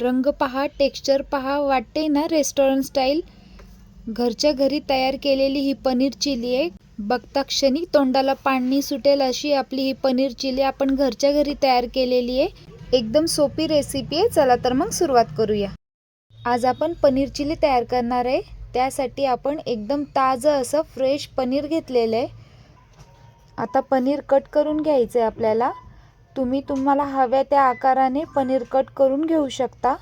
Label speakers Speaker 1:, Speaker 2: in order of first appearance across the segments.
Speaker 1: रंग पहा टेक्स्चर पहा वाटते ना रेस्टॉरंट स्टाईल घरच्या घरी तयार केलेली ही पनीर चिली आहे. बघता क्षणी तोंडाला पाणी सुटेल अशी आपली ही पनीर चिली आपण घरच्या घरी तयार केलेली आहे. एकदम सोपी रेसिपी आहे. चला तर मग सुरुवात करूया. आज आपण पनीर चिली तयार करणार आहे. त्यासाठी आपण एकदम ताजं असं फ्रेश पनीर घेतलेलं आहे. आता पनीर कट करून घ्यायचं आहे आपल्याला. तुम्ही तुम्हाला हव्या त्या आकाराने पनीर कट करून घेऊ शकता.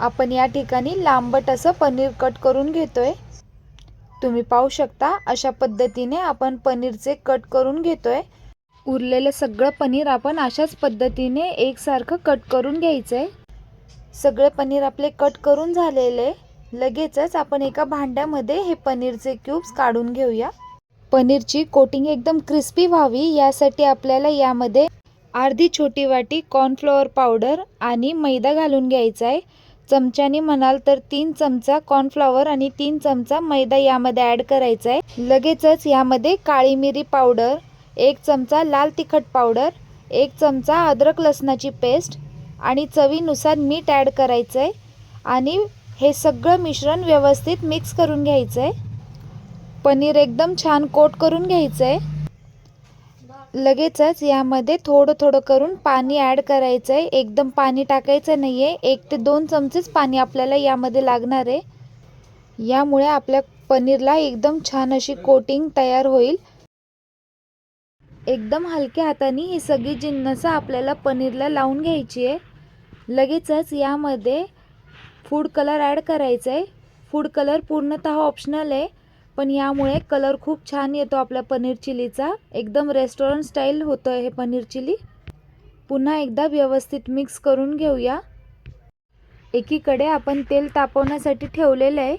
Speaker 1: आपण या ठिकाणी लांबट असं पनीर कट करून घेतोय. तुम्ही पाहू शकता अशा पद्धतीने आपण पनीरचे कट करून घेतोय. उरलेलं सगळं पनीर आपण अशाच पद्धतीने एकसारखं कट करून घ्यायचं आहे सगळे पनीर आपले कट करून झालेले. लगेचच आपण एका भांड्यामध्ये हे पनीरचे क्यूब्स काढून घेऊया. पनीरची कोटिंग एकदम क्रिस्पी व्हावी यासाठी आपल्याला यामध्ये अर्धी छोटी वाटी कॉर्नफ्लॉवर पावडर आणि मैदा घालून घ्यायचा आहे चमच्याने म्हणाल तर तीन चमचा कॉर्नफ्लॉवर आणि तीन चमचा मैदा यामध्ये ॲड करायचा आहे लगेचच यामध्ये काळी मिरी पावडर एक चमचा लाल तिखट पावडर एक चमचा अद्रक लसणाची पेस्ट आणि चवीनुसार मीठ ॲड करायचं आहे आणि हे सगळं मिश्रण व्यवस्थित मिक्स करून घ्यायचं आहे पनीर एकदम छान कोट करून घ्यायचं आहे लगेचच यामध्ये थोडं थोडं करून पाणी ॲड करायचं आहे एकदम पाणी टाकायचं नाही आहे एक ते दोन चमचेच पाणी आपल्याला यामध्ये लागणार आहे. यामुळे आपल्या पनीरला एकदम छान अशी कोटिंग तयार होईल. एकदम हलक्या हाताने ही सगळी जिन्नसं आपल्याला पनीरला लावून घ्यायची आहे. लगेचच यामध्ये फूड कलर ॲड करायचं आहे फूड कलर पूर्णतः ऑप्शनल आहे. पण यामुळे कलर खूप छान येतो आपल्या पनीर चिलीचा. एकदम रेस्टॉरंट स्टाईल होतं हे पनीर चिली. पुन्हा एकदा व्यवस्थित मिक्स करून घेऊया. एकीकडे आपण तेल तापवण्यासाठी ठेवलेलं आहे.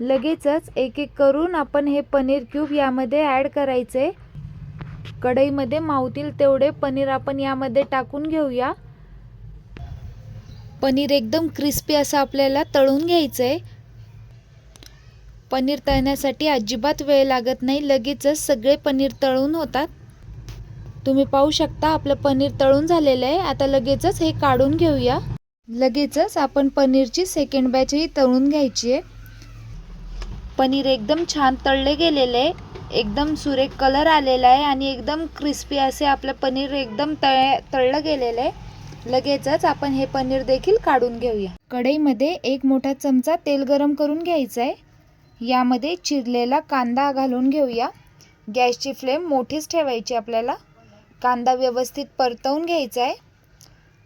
Speaker 1: लगेचच एक एक करून आपण हे पनीर क्यूब यामध्ये ॲड करायचे. कढईमध्ये मावतील तेवढे पनीर आपण यामध्ये टाकून घेऊया. पनीर एकदम क्रिस्पी असं आपल्याला तळून घ्यायचं आहे पनीर तळण्यासाठी अजिबात वेळ लागत नाही. लगेचच सगळे पनीर तळून होतात. तुम्ही पाहू शकता आपलं पनीर तळून झालेलं आहे. आता लगेचच हे काढून घेऊया. लगेचच आपण पनीरची सेकंड बॅचही तळून घ्यायची आहे. पनीर एकदम छान तळले गेलेले आहे. एकदम सुरेख कलर आलेला आहे आणि एकदम क्रिस्पी असे आपलं पनीर एकदम तळ तळलं गेलेलं आहे. लगेचच आपण हे पनीर देखील काढून घेऊया. कढईमध्ये एक मोठा चमचा तेल गरम करून घ्यायचा आहे. यामध्ये चिरलेला कांदा घालून घेऊया. गॅसची फ्लेम मोठीच ठेवायची आपल्याला. कांदा व्यवस्थित परतवून घ्यायचा आहे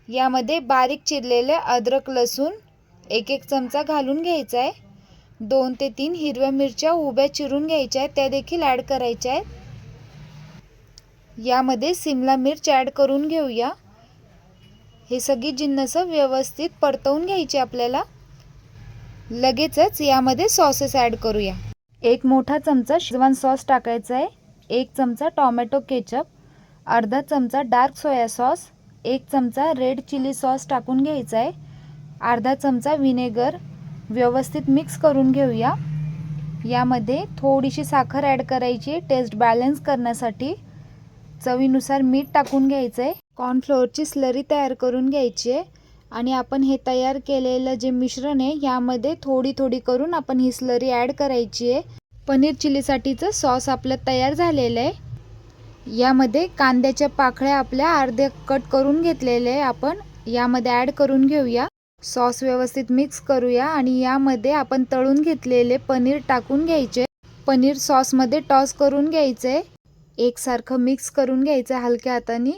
Speaker 1: यामध्ये बारीक चिरलेले अद्रक लसूण एक एक चमचा घालून घ्यायचा आहे दोन ते तीन हिरव्या मिरच्या उभ्या चिरून घ्यायच्या आहेत त्या देखील ॲड करायच्या आहेत यामध्ये सिमला मिर्च ॲड करून घेऊया. हे सगळी जिन्नसं व्यवस्थित परतवून घ्यायची आपल्याला. लगेचच यामध्ये सॉसेस ॲड करूया. एक मोठा चमचा शिजवान सॉस टाकायचा आहे. एक चमचा टॉमॅटो केचप. अर्धा चमचा डार्क सोया सॉस एक चमचा रेड चिली सॉस टाकून घ्यायचा आहे. अर्धा चमचा विनेगर व्यवस्थित मिक्स करून घेऊया. यामध्ये थोडीशी साखर ॲड करायची टेस्ट बॅलन्स करण्यासाठी. चवीनुसार मीठ टाकून घ्यायचं आहे. कॉर्नफ्लोअरची स्लरी तयार करून घ्यायची आहे. आणि आपण हे तयार केलेलं जे मिश्रण आहे यामध्ये थोडी थोडी करून आपण ही स्लरी ॲड करायची आहे. पनीर चिलीसाठीचं सॉस आपलं तयार झालेलं आहे. यामध्ये कांद्याच्या पाकळ्या आपल्या अर्धे कट करून घेतलेले आहे आपण. यामध्ये ॲड करून घेऊया. सॉस व्यवस्थित मिक्स करूया आणि यामध्ये आपण तळून घेतलेले पनीर टाकून घ्यायचे. पनीर सॉसमध्ये टॉस करून घ्यायचे. एकसारखं मिक्स करून घ्यायचं हलक्या हाताने.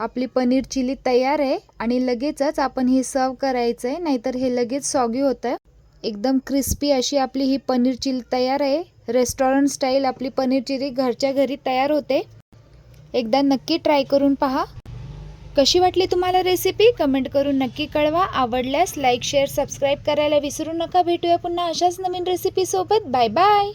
Speaker 1: आपली पनीर चिली तयार आहे आणि लगेचच आपण ही सर्व करायचं आहे नाहीतर हे लगेच सॉगी होतं एकदम क्रिस्पी अशी आपली ही पनीर चिली तयार आहे. रेस्टॉरंट स्टाईल आपली पनीर चिली घरच्या घरी तयार होते. एकदा नक्की ट्राय करून पहा. कशी वाटली तुम्हाला रेसिपी कमेंट करून नक्की कळवा. आवडल्यास लाईक शेअर सबस्क्राईब करायला विसरू नका. भेटूया पुन्हा अशाच नवीन रेसिपीसोबत बाय बाय